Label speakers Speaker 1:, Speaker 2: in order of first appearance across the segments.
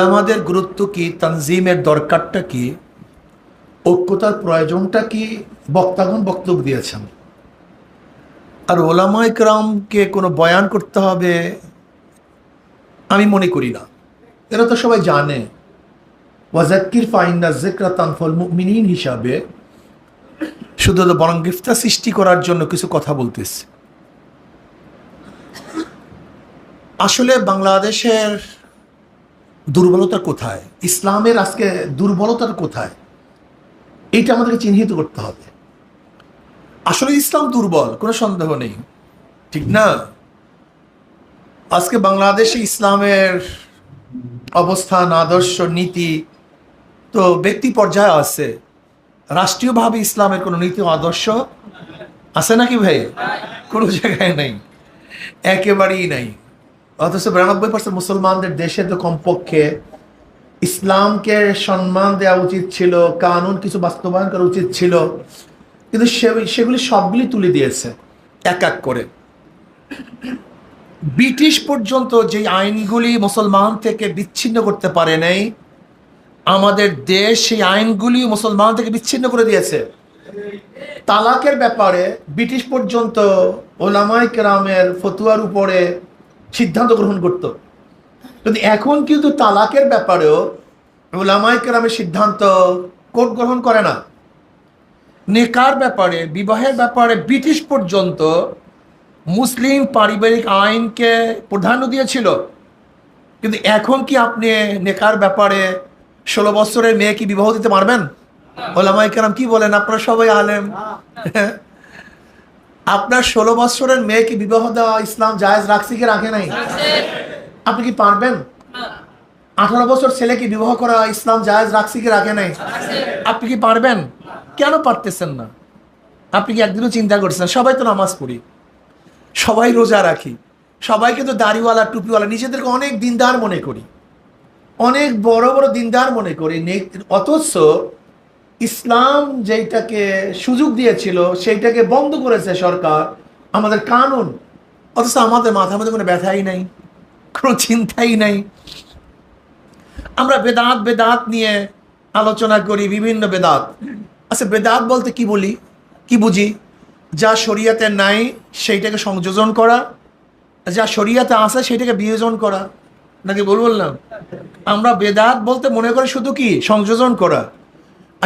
Speaker 1: আমাদের গুরুত্ব কি? তানজিমের দরকারটা কি? ঐক্যতার প্রয়োজনটা কি? বক্তাগণ বক্তব্য দিয়েছেন। আর ওলামাই ক্রামকে কোনো বয়ান করতে হবে? আমি মনে করি না। এরা তো সবাই জানে। ওয়াজাক্কির ফাইন্ডা জেকরা তানফল মিনিন হিসাবে শুধু তো বরং গিফতা সৃষ্টি করার জন্য কিছু কথা বলতেছে। আসলে বাংলাদেশের দুর্বলতা কোথায়? ইসলামের আজকে দুর্বলতার কোথায়? এইটা আমাদেরকে চিহ্নিত করতে হবে। আসলে ইসলাম দুর্বল, কোনো সন্দেহ নেই। ঠিক না? আজকে বাংলাদেশে ইসলামের অবস্থান, আদর্শ, নীতি তো ব্যক্তি পর্যায়ে আছে। রাষ্ট্রীয়ভাবে ইসলামের কোনো নীতি আদর্শ আছে নাকি ভাই? কোনো জায়গায় নাই। একেবারেই নাই। অথচ বিরানব্বই পার্সেন্ট মুসলমানদের দেশে তো কমপক্ষে ইসলামকে সম্মান দেওয়া উচিত ছিল, কানুন কিছু বাস্তবায়ন করা উচিত ছিল, কিন্তু সেগুলি সবগুলি তুলে দিয়েছে, এক এক করে। ব্রিটিশ পর্যন্ত যে আইনগুলি মুসলমান থেকে বিচ্ছিন্ন করতে পারে নাই, আমাদের দেশ সেই আইনগুলি মুসলমান থেকে বিচ্ছিন্ন করে দিয়েছে। তালাকের ব্যাপারে ব্রিটিশ পর্যন্ত ওলামাই কেরামের ফতুয়ার উপরে সিদ্ধান্ত গ্রহণ করত। কিন্তু এখন কিন্তু তালাকের ব্যাপারেও ওলামাই কেরামের সিদ্ধান্ত কোর্ট গ্রহণ করে না। নেকার ব্যাপারে বিবাহের ব্যাপারে ব্রিটিশ পর্যন্ত মুসলিম পারিবারিক আইনকে প্রাধান্য দিয়েছিল। কিন্তু এখন কি আপনি নেকার ব্যাপারে ষোলো বছরের মেয়ে কি বিবাহ দিতে পারবেন? ওলামাই কেরাম কি বলেন? আপনারা সবাই আলেম। আপনার ষোলো বছরের মেয়েকে বিবাহ দেওয়া ইসলাম জায়েজ রাখছি কি রাখে নাই? আপনি কি পারবেন? আঠারো বছর ছেলেকে বিবাহ করা ইসলাম জায়েজ রাখছি কি রাখে নাই? আপনি কি পারবেন? কেন পারতেছেন না? আপনি কি একদিনও চিন্তা করছেন? সবাই তো নামাজ পড়ি। সবাই রোজা রাখি। সবাইকে তো দাড়িওয়ালা টুপিওয়ালা নিজেদেরকে অনেক দিনদার মনে করি। অনেক বড় বড় দিনদার মনে করি। নে- অথচ ইসলাম যেইটাকে সুযোগ দিয়েছিল, সেইটাকে বন্ধ করেছে সরকার, আমাদের কানুন। অথচ আমাদের মাথার মধ্যে কোনো ব্যথাই নাই, কোনো চিন্তাই নাই। আমরা বেদাত বেদাত নিয়ে আলোচনা করি, বিভিন্ন বেদাত। আচ্ছা বেদাত বলতে কি বলি, কি বুঝি? যা শরিয়াতে নাই, সেইটাকে সংযোজন করা। যা শরিয়াতে আছে সেটাকে বিয়োজন করা। নাকি বল বললাম? আমরা বেদাত বলতে মনে করি শুধু কি? সংযোজন করা।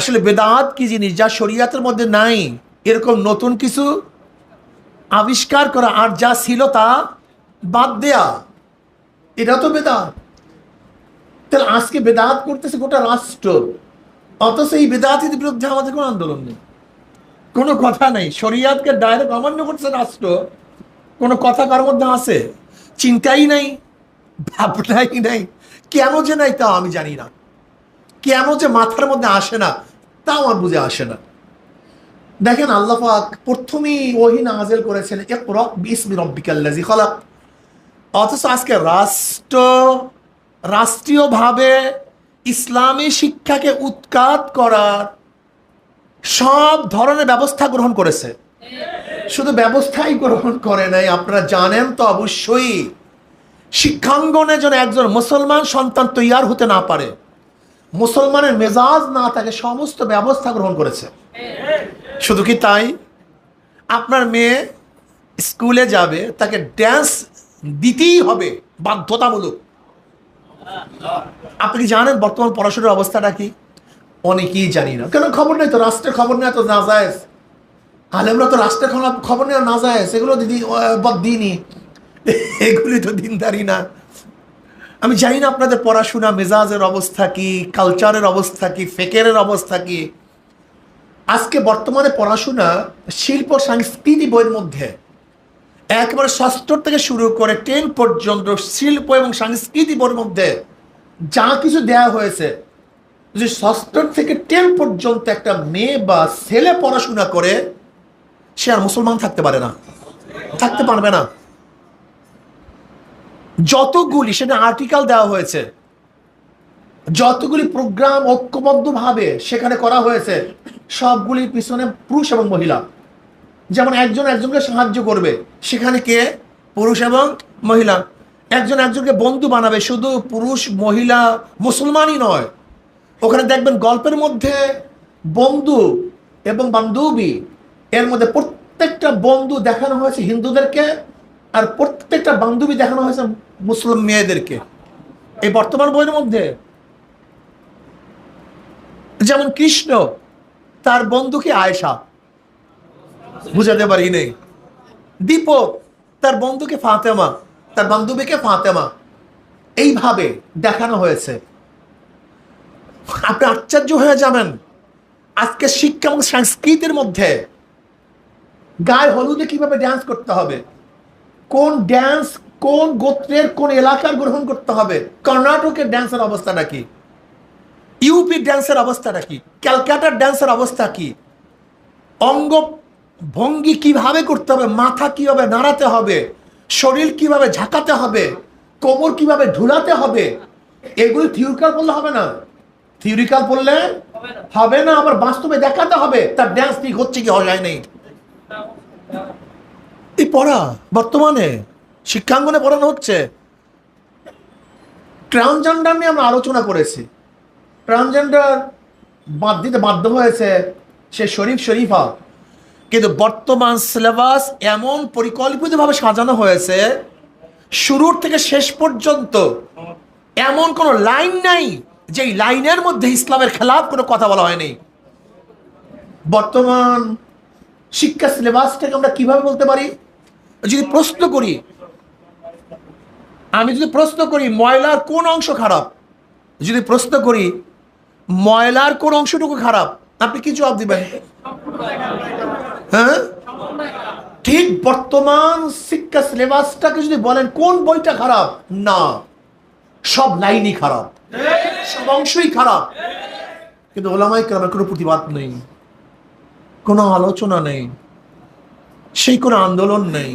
Speaker 1: আসলে বেদাত কি জিনিস যা শরিয়াতের মধ্যে নাই? এরকম নতুন কিছু আবিষ্কার করা আর যা ছিল তা বাদ দেয়া। এটা তো বেদাত। তাহলে আজকে বেদাত করতেছে গোটা রাষ্ট্র। অথচ এই বেদাতির বিরুদ্ধে আমাদের কোনো আন্দোলন নেই। কোনো কথা নেই। শরিয়াতকে ডাইরেক্ট অমান্য করছে রাষ্ট্র। কোনো কথা কার মধ্যে আছে? চিন্তাই নাই, ভাবনাই নাই। কেন যে নাই তা আমি জানি না। কেন যে মাথার মধ্যে আসে না? তা আমার বুঝে আসে না। দেখেন আল্লাহ প্রথমেই ওহি নাজেল করেছেন, ইকরা বিসমি রব্বিকাল্লাযী খালাক। অথচ আজকে রাষ্ট্র, রাষ্ট্রীয়ভাবে ইসলামী শিক্ষাকে উৎখাত করার সব ধরনের ব্যবস্থা গ্রহণ করেছে। শুধু ব্যবস্থাই গ্রহণ করে নাই, আপনারা জানেন তো অবশ্যই। শিক্ষাঙ্গনে যেন একজন মুসলমান সন্তান তৈয়ার হতে না পারে। মুসলমানের মেজাজ না থাকে, সমস্ত ব্যবস্থা গ্রহণ করেছে। শুধু কি তাই? আপনার মেয়ে স্কুলে যাবে, তাকে ড্যান্স দিতেই হবে বাধ্যতামূলক। আপনি জানেন বর্তমান পড়াশোনার অবস্থাটা কি? অনেকেই জানি না। কেন খবর নেই তো? রাষ্ট্রের খবর নেই তো না যায় আলেমরা তো রাষ্ট্রের খবর- খবর নেওয়া না যায় সেগুলো দিদি দিনই। এগুলি তো দিনদারি না। আমি জানি না আপনাদের পড়াশোনা, মেজাজের অবস্থা কি কালচারের অবস্থা কি ফেকেরের অবস্থা কি। আজকে বর্তমানে পড়াশোনা শিল্প সংস্কৃতি বইয়ের মধ্যে একেবারে ষষ্ঠ থেকে শুরু করে টেন পর্যন্ত শিল্প এবং সংস্কৃতি বইয়ের মধ্যে যা কিছু দেয়া হয়েছে যে ষষ্ঠ থেকে টেন পর্যন্ত একটা মেয়ে বা ছেলে পড়াশোনা করে, সে আর মুসলমান থাকতে পারে না, থাকতে পারবে না। যতগুলি সেটা আর্টিকেল দেওয়া হয়েছে, যতগুলি প্রোগ্রাম ঐক্যবদ্ধভাবে সেখানে করা হয়েছে, সবগুলির পিছনে পুরুষ এবং মহিলা। যেমন একজন একজনকে সাহায্য করবে, সেখানে কে? পুরুষ এবং মহিলা। একজন একজনকে বন্ধু বানাবে, শুধু পুরুষ, মহিলা, মুসলমানই নয়। ওখানে দেখবেন গল্পের মধ্যে বন্ধু এবং বান্ধবী, এর মধ্যে প্রত্যেকটা বন্ধু দেখানো হয়েছে হিন্দুদেরকে আর প্রত্যেকটা বান্ধবী দেখানো হয়েছে মুসলিম মেয়েদেরকে। এই বর্তমান বইয়ের মধ্যে। যেমন কৃষ্ণ, তার বন্ধুকে আয়েশা? বুঝাতে পারি নেই। দীপক, তার বন্ধুকে ফাতেমা? তার বান্ধবীকে ফাতেমা? এইভাবে দেখানো হয়েছে। আপনি আশ্চর্য হয়ে যাবেন। আজকে শিক্ষা এবং সংস্কৃতির মধ্যে গায়ে হলুদে কীভাবে ড্যান্স করতে হবে? কোন ড্যান্স কোন গোত্রের কোন এলাকার গ্রহণ করতে হবে? কর্ণাটকের ড্যান্সের অবস্থাটা কি? ইউপি ড্যান্সের অবস্থাটা কি? ক্যালকাটার ড্যান্সের অবস্থা কি? অঙ্গ ভঙ্গি কীভাবে করতে হবে? মাথা কীভাবে নাড়াতে হবে? শরীর কীভাবে ঝাঁকাতে হবে? কোমর কীভাবে ঢুলাতে হবে? এগুলি থিওরিক্যাল বললে হবে না? থিওরিক্যাল বললে হবে না। আবার বাস্তবে দেখাতে হবে। তার ড্যান্স ঠিক হচ্ছে কি হয় নেই? এই পড়া, বর্তমানে। শিক্ষাঙ্গনে পড়ানো হচ্ছে। ট্রান্সজেন্ডার নিয়ে আমরা আলোচনা করেছি। ট্রান্সজেন্ডার বাদ দিতে বাধ্য হয়েছে সে শরীফ শরীফা। কিন্তু বর্তমান সিলেবাস এমন পরিকল্পিতভাবে সাজানো হয়েছে, শুরুর থেকে শেষ পর্যন্ত এমন কোনো লাইন নাই, যে লাইনের মধ্যে ইসলামের খেলাফ কোনো কথা বলা হয়নি। বর্তমান শিক্ষা সিলেবাসটাকে আমরা কীভাবে বলতে পারি? যদি প্রশ্ন করি, আমি যদি প্রশ্ন করি, ময়লার কোন অংশ খারাপ? যদি প্রশ্ন করি, ময়লার কোন অংশটুকু খারাপ? আপনি কি জবাব দিবেন? হ্যাঁ? ঠিক বর্তমান শিক্ষা সিলেবাসটাকে যদি বলেন, কোন বইটা খারাপ? না। সব লাইনই খারাপ। সব অংশই খারাপ। কিন্তু ওলামাই কেরামের কোনো প্রতিবাদ নেই। কোনো আলোচনা নেই। সেই কোনো আন্দোলন নেই।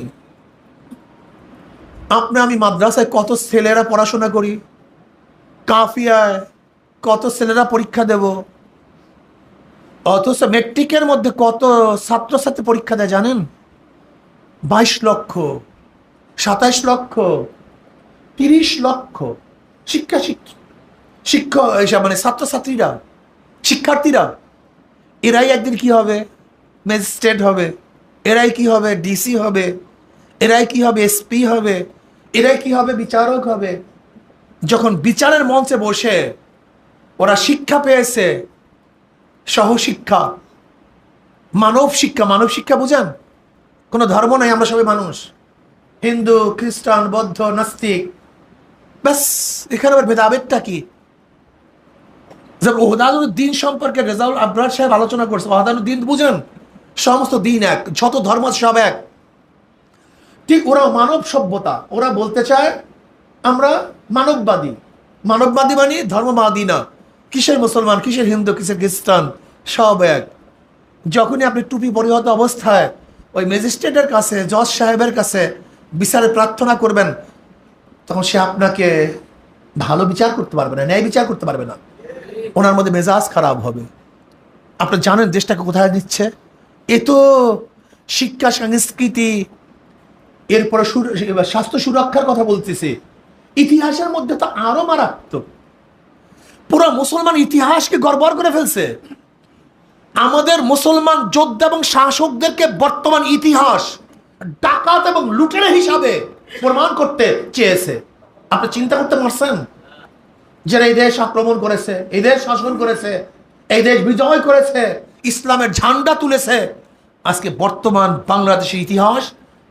Speaker 1: আপনি, আমি মাদ্রাসায় কত ছেলেরা পড়াশোনা করি? কাফিয়ায় কত ছেলেরা পরীক্ষা দেব? অথচ মেট্রিকের মধ্যে কত ছাত্রছাত্রী পরীক্ষা দেয় জানেন? বাইশ লক্ষ, সাতাইশ লক্ষ, তিরিশ লক্ষ শিক্ষা শিক্ষক মানে ছাত্রছাত্রীরা, শিক্ষার্থীরা, এরাই একদিন কি হবে? ম্যাজিস্ট্রেট হবে। এরাই কি হবে? ডিসি হবে। এরাই কি হবে? এসপি হবে। এরাই কি হবে? বিচারক হবে। যখন বিচারের মঞ্চে বসে ওরা শিক্ষা পেয়েছে, সহশিক্ষা, মানব শিক্ষা। মানব শিক্ষা বুঝান? কোনো ধর্ম নাই, আমরা সবাই মানুষ। হিন্দু, খ্রিস্টান, বৌদ্ধ, নাস্তিক। ব্যাস, এখানে আবার ভেদাভেদটা কি? যেমন ওহদানুদ্দিন সম্পর্কে রেজাউল আবরার সাহেব আলোচনা করছে ওহদানুদ্দিন বুঝেন? সমস্ত দিন এক, যত ধর্ম সব এক। ঠিক ওরা মানব সভ্যতা, ওরা বলতে চায় আমরা মানববাদী। মানববাদী মানে ধর্মবাদী না। কিসের মুসলমান, কিসের হিন্দু, কিসের খ্রিস্টান, সব এক। যখনই আপনি টুপি পরিহত অবস্থায় ওই ম্যাজিস্ট্রেটের কাছে, জজ সাহেবের কাছে বিচারে প্রার্থনা করবেন, তখন সে আপনাকে ভালো বিচার করতে পারবে না, ন্যায় বিচার করতে পারবে না। ওনার মধ্যে মেজাজ খারাপ হবে। আপনি জানেন দেশটাকে কোথায় নিচ্ছে? এ তো শিক্ষা, সংস্কৃতি, এরপরে স্বাস্থ্য সুরক্ষার কথা বলতেছে। ইতিহাসের মধ্যে তো আরও মারাত্মক। পুরো মুসলমান ইতিহাসকে গড়বড় করে ফেলছে। আমাদের মুসলমান যোদ্ধা এবং শাসকদেরকে বর্তমান ইতিহাস ডাকাত এবং লুটেরা হিসাবে প্রমাণ করতে চেয়েছে। আপনি চিন্তা করতে পারছেন? যারা এই দেশ আক্রমণ করেছে, এই দেশ শাসন করেছে, এই দেশ বিজয় করেছে ইসলামের ঝান্ডা তুলেছে। আজকে বর্তমান বাংলাদেশের ইতিহাস,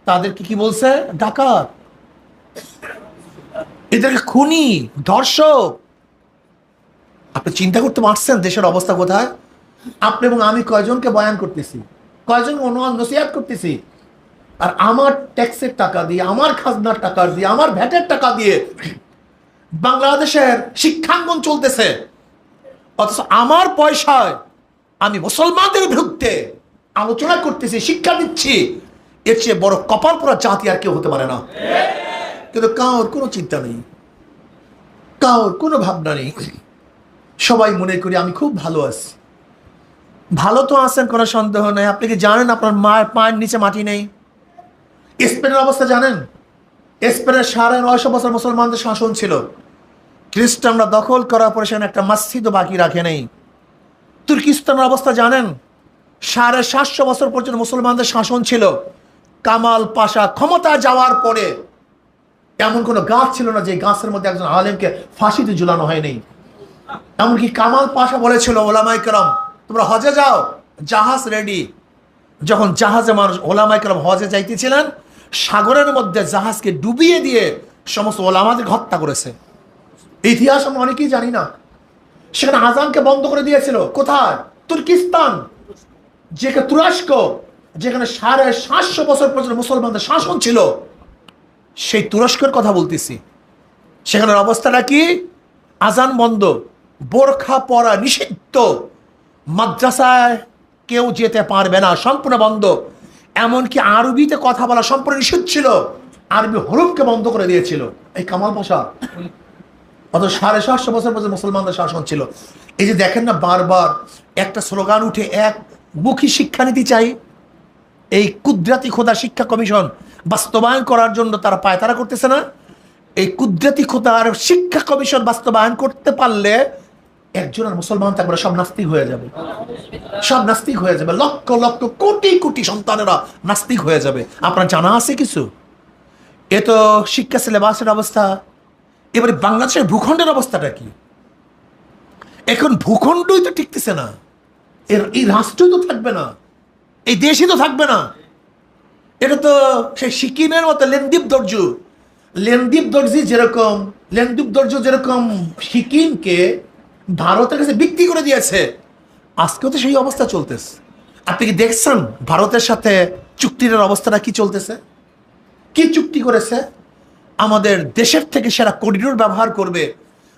Speaker 1: তাদেরকে কি বলছে? ডাকাত। এদেরকে খুনি, ধর্ষক। আপনি চিন্তা করতে পারছেন দেশের অবস্থা কোথায়? আপনি এবং আমি কয়জনকে বয়ান করতেছি? কয়জন অনুমান নসিহাত করতেছি? আর আমার ট্যাক্সের টাকা দিয়ে, আমার খাজনার টাকা দিয়ে, আমার ভ্যাটের টাকা দিয়ে বাংলাদেশের শিক্ষাঙ্গন চলতেছে। অথচ আমার পয়সায় আমি মুসলমানদের বিরুদ্ধে আলোচনা করতেছি, শিক্ষা দিচ্ছি। এর চেয়ে বড় কপাল পরা জাতি আর কেউ হতে পারে না। কিন্তু কাউর কোনো চিন্তা নেই। কাউর কোনো ভাবনা নেই। সবাই মনে করি আমি খুব ভালো আছি। ভালো তো আছেন, কোনো সন্দেহ নেই। আপনি কি জানেন আপনার মায়ের পায়ের নিচে মাটি নেই? স্পেনের অবস্থা জানেন? স্পেনের সাড়ে নয়শো বছর মুসলমানদের শাসন ছিল। খ্রিস্টানরা দখল করার পরে সেখানে একটা মসজিদও বাকি রাখে নেই। তুর্কিস্তানের অবস্থা জানেন? সাড়ে সাতশো বছর পর্যন্ত মুসলমানদের শাসন ছিল। কামাল পাশা ক্ষমতা যাওয়ার পরে এমন কোনো গাছ ছিল না যে গাছের মধ্যে একজন আলেমকে ফাঁসিতে ঝুলানো হয়নি। এমনকি কামাল পাশা বলেছিল ওলামাই কেরাম, তোমরা হজে যাও, জাহাজ রেডি যখন জাহাজে মানুষ ওলামাই কেরাম হজে যাইতেছিলেন, সাগরের মধ্যে জাহাজকে ডুবিয়ে দিয়ে সমস্ত ওলামাদের হত্যা করেছে। ইতিহাস আমরা অনেকেই জানি না। সেখানে আজানকে বন্ধ করে দিয়েছিল। কোথায়? তুর্কিস্তান। যেখানে তুরস্ক, যেখানে সাড়ে সাতশো বছর পর্যন্ত মুসলমানদের শাসন ছিল, সেই তুরস্কের কথা বলতেছি। সেখানের অবস্থাটা কি? আজান বন্ধ, বোরখা পরা নিষিদ্ধ, মাদ্রাসায় কেউ যেতে পারবে না, সম্পূর্ণ বন্ধ। এমনকি আরবিতে কথা বলা সম্পূর্ণ নিষিদ্ধ ছিল, আরবি হরফকে বন্ধ করে দিয়েছিল। এই কামাল ভাষা অত সাড়ে সাতশো বছর পর্যন্ত মুসলমানদের শাসন ছিল। এই যে দেখেন না, বারবার একটা স্লোগান উঠে, এক মুখী শিক্ষানীতি চাই। এই কুদরাতি খোদা শিক্ষা কমিশন বাস্তবায়ন করার জন্য তারা পায়তারা করতেছে না। এই কুদরাতি খোদার শিক্ষা কমিশন বাস্তবায়ন করতে পারলে একজন আর মুসলমান থাকবে সব নাস্তিক হয়ে যাবে। সব নাস্তিক হয়ে যাবে। লক্ষ লক্ষ, কোটি কোটি সন্তানেরা নাস্তিক হয়ে যাবে। আপনার জানা আছে কিছু? এ তো শিক্ষা সিলেবাসের অবস্থা। এবারে বাংলাদেশের ভূখণ্ডের অবস্থাটা কি? এখন ভূখণ্ডই তো টিকতেছে না। এর, এই রাষ্ট্রই তো থাকবে না। এই দেশই তো থাকবে না। এটা তো সেই সিকিমের মতো লেনদীপ দর্জু লেনদীপ দর্জি যেরকম, লেনদীপ দর্জ যেরকম সিকিমকে ভারতের কাছে বিক্রি করে দিয়েছে, আজকেও তো সেই অবস্থা চলতেছে। আপনি কি দেখছেন ভারতের সাথে চুক্তির অবস্থাটা কি চলতেছে? কি চুক্তি করেছে? আমাদের দেশের থেকে সেরা করিডোর ব্যবহার করবে,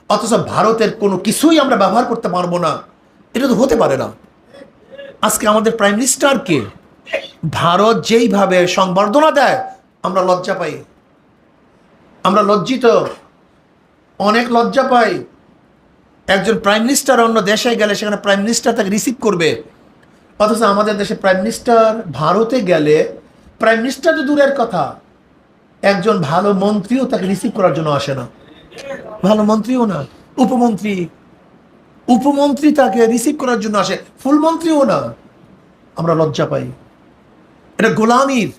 Speaker 1: অথচ ভারতের কোনো কিছুই আমরা ব্যবহার করতে পারব না। এটা তো হতে পারে না। আজকে আমাদের প্রাইম মিনিস্টারকে ভারত যেইভাবে সংবর্ধনা দেয়, আমরা লজ্জা পাই। আমরা লজ্জিত। অনেক লজ্জা পাই। একজন প্রাইম মিনিস্টার অন্য দেশে গেলে সেখানে প্রাইম মিনিস্টার তাকে রিসিভ করবে। অথচ আমাদের দেশে প্রাইম মিনিস্টার ভারতে গেলে প্রাইম মিনিস্টার তো দূরের কথা। একজন ভালো মন্ত্রীও তাকে রিসিভ করার জন্য আসে না। ভালো মন্ত্রীও না, উপমন্ত্রী। উপমন্ত্রী তাকে রিসিভ করার জন্য আসে ফুল মন্ত্রীও না। আমরা লজ্জা পাই। এটা গোলামির।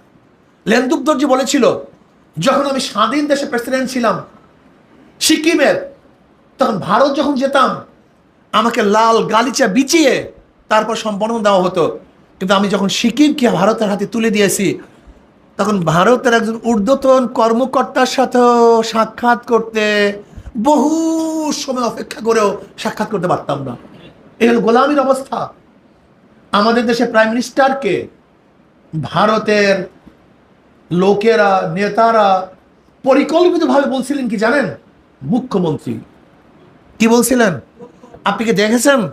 Speaker 1: লেন্দুক দর্জি বলেছিল, যখন আমি স্বাধীন দেশে প্রেসিডেন্ট ছিলাম, সিকিমের, তখন ভারত যখন যেতাম, আমাকে লাল গালিচা বিচিয়ে তারপর সম্বর্ধনা দেওয়া হতো। কিন্তু আমি যখন সিকিমকে ভারতের হাতে তুলে দিয়েছি তখন ভারতের একজন ঊর্ধ্বতন কর্মকর্তার সাথেও সাক্ষাৎ করতে বহু সময় অপেক্ষা করেও সাক্ষাৎ করতে পারতাম না। এই হলো গোলামির অবস্থা। আমাদের দেশে প্রাইম মিনিস্টারকে ভারতের লোকেরা, নেতারা পরিকল্পিতভাবে বলছিলেন কি জানেন? মুখ্যমন্ত্রী। কি বলছিলেন? আপনি কি দেখেছেন?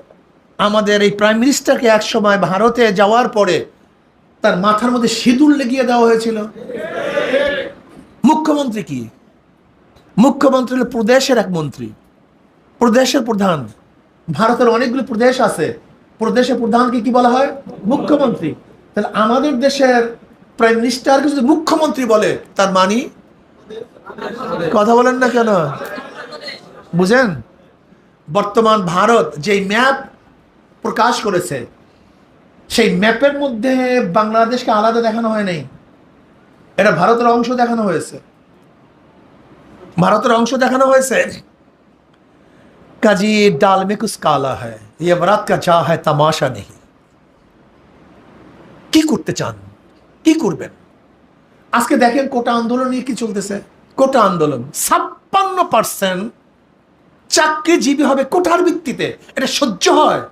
Speaker 1: আমাদের এই প্রাইম মিনিস্টারকে এক সময় ভারতে যাওয়ার পরে তার মাথার মধ্যে সিঁদুর লেগিয়ে দেওয়া হয়েছিল। মুখ্যমন্ত্রী কি? মুখ্যমন্ত্রী হলো প্রদেশের এক মন্ত্রী। প্রদেশের প্রধান। ভারতের অনেকগুলো প্রদেশ আছে। প্রদেশের প্রধানকে কি বলা হয়? মুখ্যমন্ত্রী। তাহলে আমাদের দেশের প্রাইম মিনিস্টারকে যদি মুখ্যমন্ত্রী বলে, তার মানি? কথা বলেন না কেন? বুঝেন? বর্তমান ভারত যেই ম্যাপ প্রকাশ করেছে সেই ম্যাপের মধ্যে বাংলাদেশকে আলাদা দেখানো হয় নাই। এটা ভারতের অংশ দেখানো হয়েছে। ভারতের অংশ দেখানো হয়েছে? কাজী ডাল কুছ কালা ইয়ে কা চা হ্যায় তামাশা নেই কি করতে চান? কি করবেন? আজকে দেখেন কোটা আন্দোলন নিয়ে কি চলতেছে। কোটা আন্দোলন, ছাপ্পান্ন পার্সেন্ট চাকরিজীবী হবে কোটার ভিত্তিতে। এটা সহ্য হয়।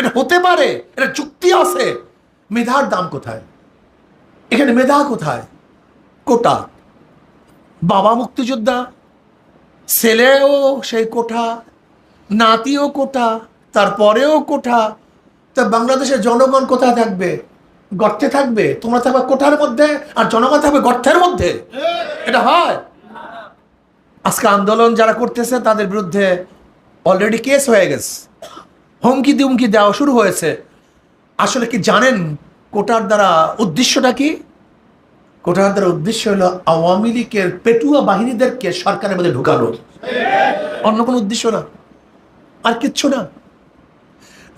Speaker 1: এটা হতে পারে, এটা চুক্তি আছে। মেধার দাম কোথায়? এখানে মেধা কোথায়? কোটা। বাবা মুক্তিযোদ্ধা, ছেলেও সেই কোঠা, নাতিও কোঠা, তারপরেও কোঠা। তা বাংলাদেশের জনগণ কোথায় থাকবে? গর্তে থাকবে? তোমরা থাকবে কোঠার মধ্যে আর জনগণ থাকবে গর্তের মধ্যে? এটা হয়। আজকে আন্দোলন যারা করতেছে, তাদের বিরুদ্ধে অলরেডি কেস হয়ে গেছে। হুমকি দিমকি দেওয়া শুরু হয়েছে। আসলে কি জানেন কোটার দ্বারা উদ্দেশ্যটা কি? কোটার দ্বারা উদ্দেশ্য হলো আওয়ামী লীগের পেটুয়া বাহিনীদেরকে সরকারের মধ্যে ঢুকানো। অন্য কোনো উদ্দেশ্য না। আর কিচ্ছু না।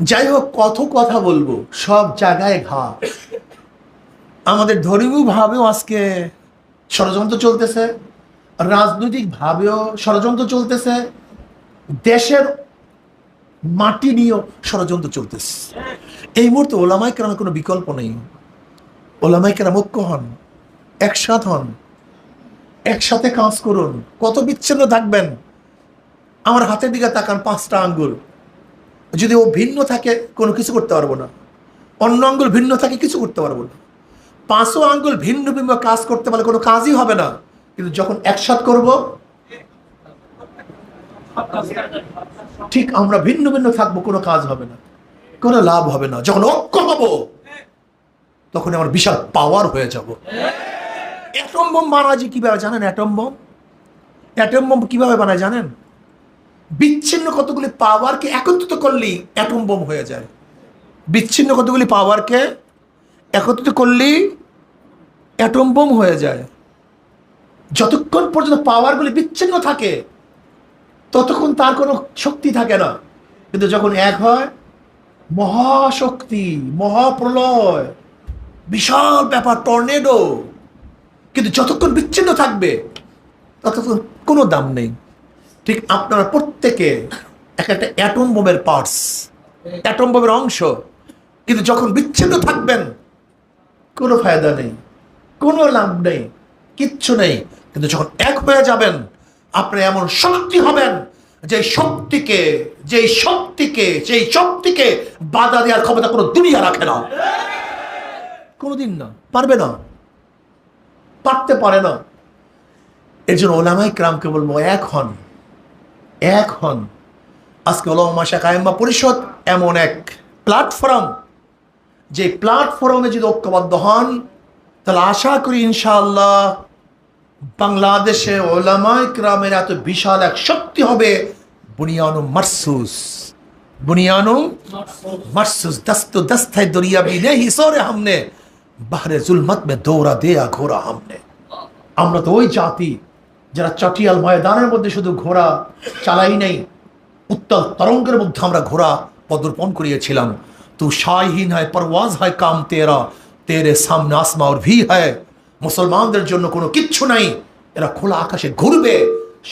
Speaker 1: যাই হোক, কত কথা বলব, সব জায়গায় ঘা আমাদের ধর্মীয় ভাবেও আজকে ষড়যন্ত্র চলতেছে, রাজনৈতিক ভাবেও ষড়যন্ত্র চলতেছে, দেশের মাটি নিয়েও ষড়যন্ত্র চলতেছে। এই মুহূর্তে ওলামাই কেরামের কোনো বিকল্প নেই। ওলামাই কেরাম ঐক্য হন, একসাথ হন, একসাথে কাজ করুন। কত বিচ্ছিন্ন থাকবেন। আমার হাতের দিকে তাকান পাঁচটা আঙ্গুল। যদি ও ভিন্ন থাকে, কোনো কিছু করতে পারব না। অন্য আঙ্গুল ভিন্ন থাকে, কিছু করতে পারব না। পাঁচও আঙ্গুল ভিন্ন ভিন্ন কাজ করতে পারলে কোনো কাজই হবে না। কিন্তু যখন একসাথ করব ঠিক আমরা ভিন্ন ভিন্ন থাকব, কোনো কাজ হবে না, কোনো লাভ হবে না। যখন ঐক্য হব তখন আমার বিশাল পাওয়ার হয়ে যাব। অ্যাটম বোম বানায় যে কীভাবে জানেন অ্যাটম বোম অ্যাটম বোম কীভাবে বানায় জানেন? বিচ্ছিন্ন কতগুলি পাওয়ারকে একত্রিত করলেই অ্যাটম বোম হয়ে যায়। বিচ্ছিন্ন কতগুলি পাওয়ারকে একত্রিত করলেই অ্যাটম বোম হয়ে যায়। যতক্ষণ পর্যন্ত পাওয়ারগুলি বিচ্ছিন্ন থাকে ততক্ষণ তার কোনো শক্তি থাকে না। কিন্তু যখন এক হয়, মহাশক্তি, মহাপ্রলয়, বিশাল ব্যাপার, টর্নেডো। কিন্তু যতক্ষণ বিচ্ছিন্ন থাকবে, ততক্ষণ কোনো দাম নেই। ঠিক আপনারা প্রত্যেকে এক একটা অ্যাটম বোমের পার্টস, অ্যাটম বোমের অংশ। কিন্তু যখন বিচ্ছিন্ন থাকবেন, কোনো ফায়দা নেই, কোনো লাভ নেই, কিচ্ছু নেই। কিন্তু যখন এক হয়ে যাবেন আপনি এমন শক্তি হবেন যে শক্তিকে যে শক্তিকে সেই শক্তিকে বাধা দেওয়ার ক্ষমতা কোনো দুনিয়া রাখে না। কোনোদিন না, পারবে না, পারতে পারে না। এর জন্য ওলামাই ক্রামকে বলব, এক হন এক হন। আজকে ওলামা শাখা আইম্মা পরিষদ এমন এক প্ল্যাটফর্ম, যে প্ল্যাটফর্মে যদি ঐক্যবদ্ধ হন, তাহলে আশা করি ইনশাআল্লাহ বাংলাদেশে ওলামায় ক্রামের এত বিশাল এক শক্তি হবে বুনিয়ানু মারসুস। বুনিয়ানু মারসুস, দস্ত দস্তায় দরিয়া বি নেই সরে হামনে, বাহরে জুলমত মে দৌড়া দেয়া ঘোরা হামনে। আমরা তো ওই জাতি যারা চটিয়াল ময়দানের মধ্যে শুধু ঘোড়া চালাই নেই, উত্তাল তরঙ্গের মধ্যে আমরা ঘোড়া পদর্পণ করিয়েছিলাম। তু শাহীন হয়, পরওয়াজ হয় কাম তেরা, তেরে সামনে আসমা ওর ভি হয় মুসলমানদের জন্য কোনো কিচ্ছু নাই। এরা খোলা আকাশে ঘুরবে,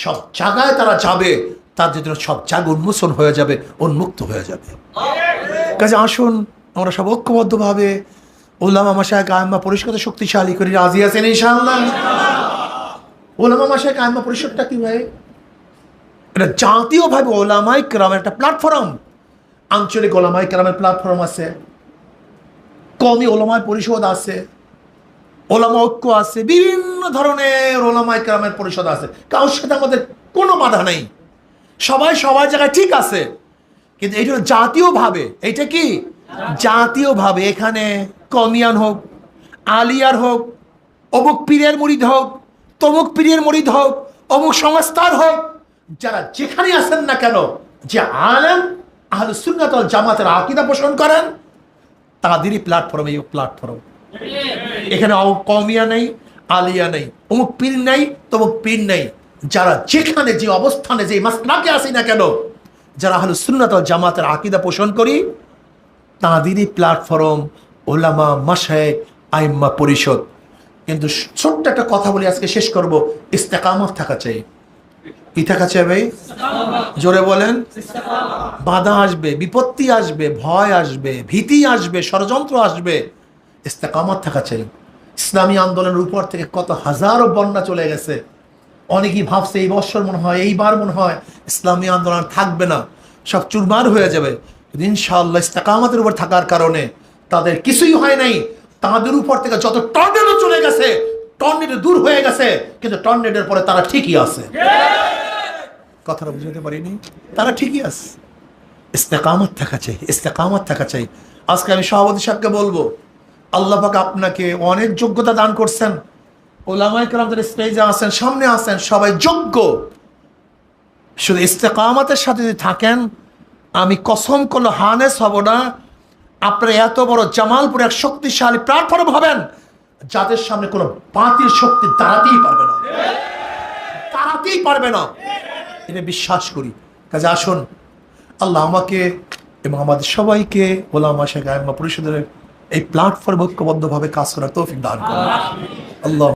Speaker 1: সব জায়গায় তারা যাবে, তাদের জন্য সব জায়গা উন্মোচন হয়ে যাবে, উন্মুক্ত হয়ে যাবে। কাজে আসুন, আমরা সব ঐক্যবদ্ধভাবে ওলামা মাসায় কায়মা পরিষ্কার শক্তিশালী করি রাজি আছেন ইনশাআল্লাহ। ওলামা মাসায় কায়মা পরিষদটা কি ভাই? এটা জাতীয়ভাবে ওলামাই কেরামের একটা প্ল্যাটফর্ম। আঞ্চলিক ওলামাই কেরামের প্ল্যাটফর্ম আছে কমি ওলামায় পরিষদ আছে ওলামা ঐক্য আছে, বিভিন্ন ধরনের ওলামাই কেরামের পরিষদ আছে। কারোর সাথে আমাদের কোনো বাধা নেই। সবাই সবার জায়গায় ঠিক আছে। কিন্তু হলো জাতীয়ভাবে। এইটা কি? জাতীয়ভাবে। এখানে কমিয়ান হোক, আলিয়ার হোক, অমুক পীরের মরিদ হোক, তমুক পীরের মরিদ হোক, অমুক সংস্থার হোক, যারা যেখানে আসেন না কেন, যে আলেম আহলে সুন্নাত জামাতের আকিদা পোষণ করেন, তাদেরই প্ল্যাটফর্ম এই প্ল্যাটফর্ম এখানে কমিয়া নেই, আলিয়া নেই অমুক পীর নেই তমুক পীর নেই। যারা যেখানে যে অবস্থানে যে মাসলাকে আসি না কেন, যারা হলো সুন্নাত জামাতের আকিদা পোষণ করি, তাঁদেরই প্ল্যাটফর্ম ওলামা মাসায় আইম্মা পরিষদ। কিন্তু ছোট্ট একটা কথা বলি, আজকে শেষ করব। ইস্তেকামত থাকা চাই। কি থাকা চাই ভাই? জোরে বলেন। বাধা আসবে, বিপত্তি আসবে, ভয় আসবে, ভীতি আসবে, ষড়যন্ত্র আসবে। ইস্তেকামত থাকা চাই ইসলামী আন্দোলনের উপর থেকে কত হাজারো বন্যা চলে গেছে। অনেকেই ভাবছে এই বছর মনে হয়, এইবার মনে হয় ইসলামী আন্দোলন থাকবে না। সব চুরমার হয়ে যাবে। ইনশাআল্লাহ ইস্তেকামতের উপর থাকার কারণে তাদের কিছুই হয় নাই। তাদের উপর থেকে যত টর্নেডো চলে গেছে, টর্নেডো দূর হয়ে গেছে, কিন্তু টর্নেডোর পরে তারা ঠিকই আছে। কথাটা বুঝতে পারিনি। তারা ঠিকই আছে। ইস্তেকামত থাকা চাই, ইস্তেকামত থাকা চাই। আজকে আমি সভাপতি সাহেবকে বলব আল্লাহ পাক আপনাকে অনেক যোগ্যতা দান করছেন। ওলামাই কালামদের স্টেজে আসেন সামনে আসেন সবাই যোগ্য। শুধু ইস্তেকামতের সাথে যদি থাকেন, আমি কসম করলে হানেস হব না। আপনার এত বড় জামালপুর এক শক্তিশালী প্ল্যাটফর্ম হবেন, যাদের সামনে কোনো বাতিল শক্তি দাঁড়াতেই পারবে না। দাঁড়াতেই পারবে না। এটা বিশ্বাস করি। কাজে আসুন, আল্লাহ আমাকে এবং আমাদের সবাইকে ওলামা শেখ আহমা পরিষদের এই প্ল্যাটফর্ম ঐক্যবদ্ধভাবে কাজ করার তৌফিক দান করুন। আল্লাহ